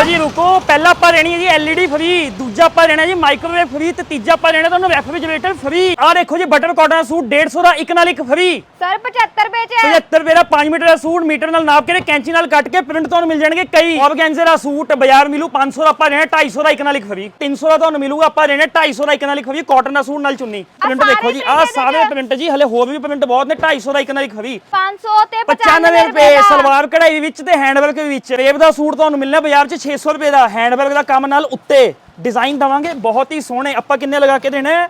ਰੁਕੋ ਜੀ ਰੁਕੋ। ਪਹਿਲਾ ਆਪਾਂ ਲੈਣੀ ਹੈ ਜੀ LED ਫ੍ਰੀ ਦੂਜਾ ਆਪਾਂ ਲੈਣਾ ਜੀ ਮਾਈਕ੍ਰੋਵੇਵ ਫ੍ਰੀ ਤੇ ਤੀਜਾ ਆਪਾਂ ਲੈਣਾ ਤੁਹਾਨੂੰ ਰੈਫ੍ਰਿਜਰੇਟਰ ਫ੍ਰੀ ਆਹ ਦੇਖੋ ਜੀ ਬਟਨ ਕਾਟਨ ਦਾ ਸੂਟ 150 ਦਾ ਇੱਕ ਨਾਲ ਇੱਕ ਫ੍ਰੀ ਸਰ 75 ਰੁਪਏ ਚ ਹੈ। 75 ਰੁਪਏ ਦਾ 5 ਮੀਟਰ ਦਾ ਸੂਟ ਮੀਟਰ ਨਾਲ ਨਾਪ ਕੇ ਕੈਂਚੀ ਨਾਲ ਕੱਟ ਕੇ ਪ੍ਰਿੰਟ ਤੁਹਾਨੂੰ ਮਿਲ ਜਾਣਗੇ ਕਈ। ਔਰਗੈਂਜ਼ੇ ਦਾ ਸੂਟ ਬਾਜ਼ਾਰ ਮਿਲੂ 500 ਦਾ ਆਪਾਂ ਲੈਣਾ 250 ਦਾ ਇੱਕ ਨਾਲ ਇੱਕ ਫ੍ਰੀ 300 ਦਾ ਤੁਹਾਨੂੰ ਮਿਲੂਗਾ ਆਪਾਂ ਲੈਣਾ 250 ਦਾ ਇੱਕ ਨਾਲ ਇੱਕ ਫ੍ਰੀ ਕਾਟਨ ਦਾ ਸੂਟ ਨਾਲ ਚੁੰਨੀ। ਪ੍ਰਿੰਟ ਦੇਖੋ ਜੀ ਆਹ ਸਾਰੇ। ਪ੍ਰਿੰਟ ਜੀ ਹਲੇ ਹੋਰ ਵੀ ਪ੍ਰਿੰਟ ਬਹੁਤ ਨੇ 250 ਦਾ ਇੱਕ ਨਾਲ ਇੱਕ ਫ੍ਰੀ 500 ਤੇ 95 ਰੁਪਏ ਸਲਵਾਰ ਕਢਾਈ ਵਿੱਚ ਤੇ ਹੈਂਡਵਰਕ ਵਿੱਚ। ਰੇਬ ਦਾ ਸੂਟ ਤੁਹਾਨੂੰ ਮਿਲਣਾ ਬਾਜ਼ਾਰ 'ਚ 600 ਰੁਪਏ ਦਾ ਹੈਂਡਵਰਕ ਦਾ ਕੰਮ ਨਾਲ ਉੱਤੇ ਡਿਜ਼ਾਈਨ ਦਵਾਂਗੇ। ਬਹੁਤ ਹੀ ਸੋਹਣੇ। ਆਪਾਂ ਕਿੰਨੇ ਲਗਾ ਕੇ ਦੇਣੇ? ਹੈ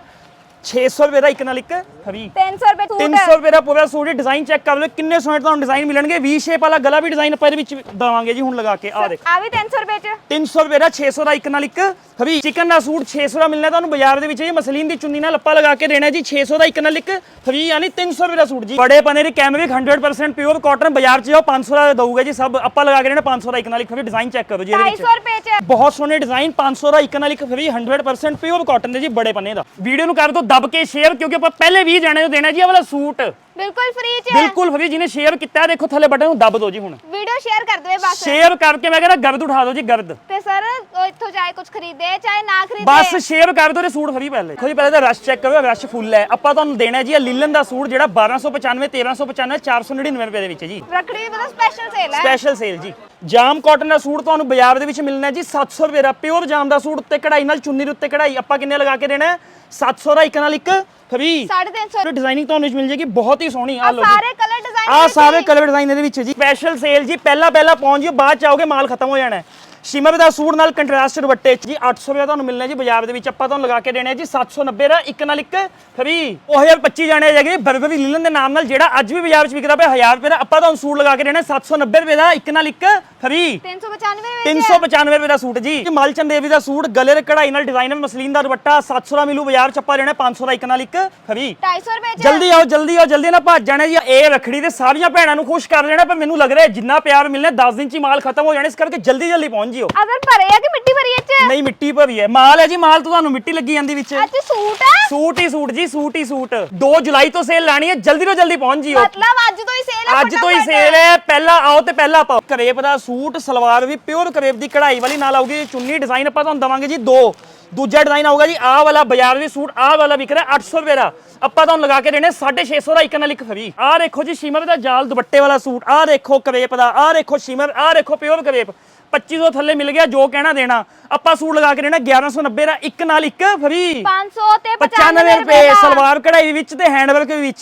600 ਰੁਪਏ ਦਾ ਇੱਕ ਨਾਲ ਇੱਕ ਫਰੀ 300 ਰੁਪਏ ਸੂਟ 300 ਰੁਪਏ ਦਾ ਪੂਰਾ ਸੂਟ ਡਿਜ਼ਾਈਨ ਚੈੱਕ ਕਰ ਲਓ ਕਿੰਨੇ ਸੋਹਣੇ ਤੁਹਾਨੂੰ ਡਿਜ਼ਾਈਨ ਮਿਲਣਗੇ। ਵੀ ਸ਼ੇਪ ਵਾਲਾ ਗਲਾ ਵੀ ਡਿਜ਼ਾਈਨ ਆਪਾਂ ਇਹਦੇ ਵਿੱਚ ਦਵਾਂਗੇ ਜੀ ਹੁਣ ਲਗਾ ਕੇ ਆ ਦੇਖ। ਆ ਵੀ 300 ਰੁਪਏ ਚ? 300 ਰੁਪਏ ਦਾ 600 ਦਾ ਇੱਕ ਨਾਲ ਇੱਕ ਫਰੀ ਚਿਕਨ ਦਾ ਸੂਟ 600 ਦਾ ਮਿਲਣਾ ਤੁਹਾਨੂੰ ਬਾਜ਼ਾਰ ਦੇ ਵਿੱਚ ਜੀ ਮਸਲੀਨ ਦੀ ਚੁੰਨੀ ਨਾਲ ਲੱਪਾ ਲਗਾ ਕੇ ਦੇਣਾ ਜੀ 600 ਦਾ ਇੱਕ ਨਾਲ ਇੱਕ ਫਰੀ ਯਾਨੀ 300 ਰੁਪਏ ਦਾ ਸੂਟ ਜੀ। ਬੜੇ ਪਨੇ ਦੇ ਕੈਮਰਿਕ 100% ਪਿਓਰ ਕਾਟਨ ਬਾਜ਼ਾਰ 'ਚ ਜਾਓ 500 ਦਾ ਦਊਗਾ ਜੀ ਸਭ। ਆਪਾਂ ਲਗਾ ਕੇ ਦੇਣਾ 500 ਦਾ ਇੱਕ ਨਾਲ ਇੱਕ ਫਰੀ ਡਿਜ਼ਾਈਨ ਚੈੱਕ ਕਰੋ ਜੀ ਇਹਦੇ ਵਿੱਚ। 250 ਰੁਪਏ ਚ? ਬਹੁਤ ਸੋਹਣੇ ਡਿਜ਼ਾਈਨ 500 ਦਾ ਇੱਕ ਨਾਲ ਇੱਕ ਫਰੀ 100% ਪਿਓਰ ਕਾਟਨ ਦੇ ਜੀ ਬੜੇ ਪੰਨੇ ਦਾ। ਵੀਡੀਓ ਨੂੰ ਕਰ ਦਿਓ ਦੱਬ ਕੇ ਸ਼ੇਅਰ ਕਿਉਂਕਿ ਆਪਾਂ ਪਹਿਲੇ ਵੀ ਜਾਣੇ ਨੂੰ ਦੇਣਾ ਜੀ ਇਹ ਵਾਲਾ ਸੂਟ। ਬਿਲਕੁਲ ਫ੍ਰੀ ਚ। ਬਿਲਕੁਲ ਫਰੀ ਜਿਹਨੇ ਸ਼ੇਅਰ ਕੀਤਾ ਹੈ, ਦੇਖੋ ਥੱਲੇ ਬਟਨ ਨੂੰ ਦੱਬ ਦਿਓ ਜੀ ਹੁਣ। ਵੀਡੀਓ ਸ਼ੇਅਰ ਕਰ ਦਿਓ ਬਸ। ਸ਼ੇਅਰ ਕਰਕੇ ਮੈਂ ਕਹਿੰਦਾ ਗਰਦ ਉਠਾ ਦਿਓ ਜੀ ਗਰਦ। ਤੇ ਸਰ ਉਹ ਇੱਥੋਂ ਚਾਹੇ ਕੁਝ ਖਰੀਦੇ ਚਾਹੇ ਨਾ ਖਰੀਦੇ। ਬਸ ਸ਼ੇਅਰ ਕਰ ਦਿਓ ਤੇ ਸੂਟ ਫਰੀ ਪਹਿਲੇ। ਦੇਖੋ ਜੀ ਪਹਿਲੇ ਤਾਂ ਰਸ਼ ਚੈੱਕ ਕਰੋ ਰਸ਼ ਫੁੱਲ ਹੈ। ਆਪਾਂ ਤੁਹਾਨੂੰ ਦੇਣਾ ਜੀ ਇਹ ਲਿਲਨ ਦਾ ਸੂਟ ਜਿਹੜਾ 1295 1395 499 ਰੁਪਏ ਦੇ ਵਿੱਚ ਜੀ। ਰੱਖੜੀ ਮਤਲਬ ਸਪੈਸ਼ਲ ਸੇਲ ਹੈ। ਸਪੈਸ਼ਲ ਸੇਲ ਜੀ। ਜਾਮ ਕਾਟਨ ਦਾ ਸੂਟ ਤੁਹਾਨੂੰ ਬਾਜ਼ਾਰ ਦੇ ਵਿੱਚ ਮਿਲਣਾ ਹੈ ਜੀ 700 ਰੁਪਏ ਦਾ। ਪਿਓਰ ਜਾਮ ਦਾ ਸੂਟ ਉੱਤੇ ਕਢਾਈ ਨਾਲ ਚੁੰਨੀ ਦੇ ਉੱਤੇ ਕਢਾਈ। ਆਪਾਂ ਕਿੰਨੇ ਲਗਾ ਕੇ ਦੇਣਾ ਹੈ? 700 ਦਾ ਇੱਕ ਨਾਲ ਇੱਕ ਫਰੀ। 350 ਡਿਜ਼ਾਈਨਿੰਗ ਤੁਹਾਨੂੰ ਇਸ ਮਿਲ ਜੇਗੀ ਬਹੁਤ ਹੀ ਸੋਹਣੀ। ਆ ਆ ਲਓ ਜੀ। ਸਾਰੇ ਕਲਰ ਡਿਜ਼ਾਈਨ ਆ ਸਾਰੇ ਕਲਰ ਡਿਜ਼ਾਈਨ ਇਹਦੇ ਵਿੱਚ ਜੀ। ਸਪੈਸ਼ਲ ਸੇਲ ਜੀ ਪਹਿਲਾਂ ਪਹਿਲਾਂ ਪਹੁੰਚ ਜਿਓ, ਬਾਅਦ ਚ ਆਓਗੇ, ਮਾਲ ਖਤਮ ਹੋ ਜਾਣਾ ਹੈ। ਸ਼ਿਮਰ ਦਾ ਸੂਟ ਨਾਲ ਕੰਟਰਾਸਟ ਦੁਪੱਟੇ ਜੀ 800 ਰੁਪਏ ਤੁਹਾਨੂੰ ਮਿਲਣਾ ਜੀ ਬਾਜ਼ਾਰ ਦੇ ਵਿੱਚ ਆਪਾਂ ਤੁਹਾਨੂੰ ਲਗਾ ਕੇ ਦੇਣੇ ਆ ਜੀ 790 ਦਾ ਇੱਕ ਨਾਲ ਇੱਕ ਫਰੀ ਉਹ ਹਜ਼ਾਰ 25 ਜਾਣੇ ਹੈਗੇ ਬਰਬਰੀ ਲੀਲਨ ਦੇ ਨਾਮ ਨਾਲ ਜਿਹੜਾ ਅੱਜ ਵੀ ਬਾਜ਼ਾਰ 'ਚ ਵਿਕਦਾ ਪਿਆ 1000 ਰੁਪਏ ਦਾ ਆਪਾਂ ਤੁਹਾਨੂੰ ਸੂਟ ਲਗਾ ਕੇ ਦੇਣਾ 790 ਰੁਪਏ ਦਾ ਇੱਕ ਨਾਲ ਇੱਕ ਫਰੀ 395 ਰੁਪਏ 395 ਰੁਪਏ ਦਾ ਸੂਟ ਜੀ। ਮਲਚਨ ਦੇਵੀ ਦਾ ਸੂਟ ਗਲੇ ਦੇ ਕਢਾਈ ਨਾਲ ਡਿਜ਼ਾਈਨਰ ਮਸਲੀਨ ਦਾ ਦੁਪੱਟਾ 700 ਦਾ ਮਿਲੂ ਬਾਜ਼ਾਰ 'ਚ ਆਪਾਂ ਦੇਣਾ 500 ਦਾ ਇੱਕ ਨਾਲ ਇੱਕ ਫਰੀ 250 ਰੁਪਏ ਜਲਦੀ ਆਓ ਜਲਦੀ ਆਓ ਜਲਦੀ ਨਾ ਭੱਜ ਜਾਣਾ ਜੀ ਇਹ ਰਖੜੀ ਤੇ ਸਾਰੀਆਂ ਭੈਣਾਂ ਨੂੰ ਖੁਸ਼ ਕਰ ਲੈਣਾ ਪਰ ਮੈਨੂੰ ਲੱਗ ਰਿਹਾ ਜਿੰਨਾ ਪਿਆਰ ਮਿਲਣਾ 10 ਦਿਨ ਚ ਹੀ ਮਾਲ ਖਤਮ ਹੋ ਜਾਣਾ ਇਸ ਕਰਕੇ ਜਲਦੀ ਜਲਦੀ ਪਹੁੰਚ ਜਿਓ ਅਗਰ ਭਰੇ ਆ ਕਿ ਮਿੱਟੀ ਭਰੀ ਇਹ ਚ ਨਹੀਂ ਮਿੱਟੀ ਭਰੀ ਹੈ ਮਾਲ ਹੈ ਜੀ ਮਾਲ ਤੋਂ ਤੁਹਾਨੂੰ ਮਿੱਟੀ ਲੱਗੀ ਜਾਂਦੀ ਵਿੱਚ। ਅੱਜ ਸੂਟ ਹੈ? ਸੂਟ ਹੀ ਸੂਟ ਜੀ ਸੂਟ ਹੀ ਸੂਟ। 2 ਜੁਲਾਈ ਤੋਂ ਸੇਲ ਲਾਣੀ ਹੈ ਜਲਦੀ ਤੋਂ ਜਲਦੀ ਪਹੁੰਚ ਜਿਓ। ਮਤਲਬ ਅੱਜ ਤੋਂ ਹੀ ਸੇਲ ਹੈ ਅੱਜ ਤੋਂ ਹੀ। ਸੇਲ ਹੈ ਪਹਿਲਾਂ ਆਓ ਤੇ ਪਹਿਲਾਂ ਪਾਓ। ਕਰੇਪ ਦਾ ਸੂਟ ਸਲਵਾਰ ਵੀ ਪਿਓਰ ਕਰੇਪ ਦੀ ਕਢਾਈ ਵਾਲੀ ਨਾਲ ਆਊਗੀ। ਚੁੰਨੀ ਡਿਜ਼ਾਈਨ ਆਪਾਂ ਤੁਹਾਨੂੰ ਦਵਾਂਗੇ ਜੀ ਦੋ। ਦੂਜਾ ਡਿਜ਼ਾਈਨ ਆਊਗਾ ਜੀ ਆਹ ਵਾਲਾ ਬਾਜ਼ਾਰ ਵੀ ਸੂਟ ਆਹ ਵਾਲਾ ਵਿਕ ਰਿਹਾ 800 ਰੁਪਏ ਦਾ। ਆਪਾਂ ਤੁਹਾਨੂੰ ਲਗਾ ਕੇ ਦੇਣੇ 650 ਦਾ ਇੱਕ ਨਾਲ ਇੱਕ ਫਰੀ। ਆਹ ਦੇਖੋ ਜੀ ਸ਼ਿਮਰ ਦਾ ਜਾਲ ਦੁਪੱਟੇ ਵਾਲਾ ਸੂਟ ਆਹ ਦੇਖੋ ਕਰੇਪ ਦਾ ਆਹ ਦੇਖੋ ਸ਼ਿਮਰ ਆਹ ਦੇਖੋ ਪਿਓਰ ਕਰੇਪ। 2500 ਥੱਲੇ ਮਿਲ ਗਿਆ ਜੋ ਕਹਿਣਾ ਦੇਣਾ। ਆਪਾਂ ਸੂਟ ਲਗਾ ਕੇ ਦੇਣਾ 1190 ਦਾ ਇੱਕ ਨਾਲ ਇੱਕ ਫਰੀ। 500 ਤੇ 95 ਰੁਪਏ ਸਲਵਾਰ ਕਢਾਈ ਵਿੱਚ ਤੇ ਹੈਂਡਵਰਕ ਵਿੱਚ।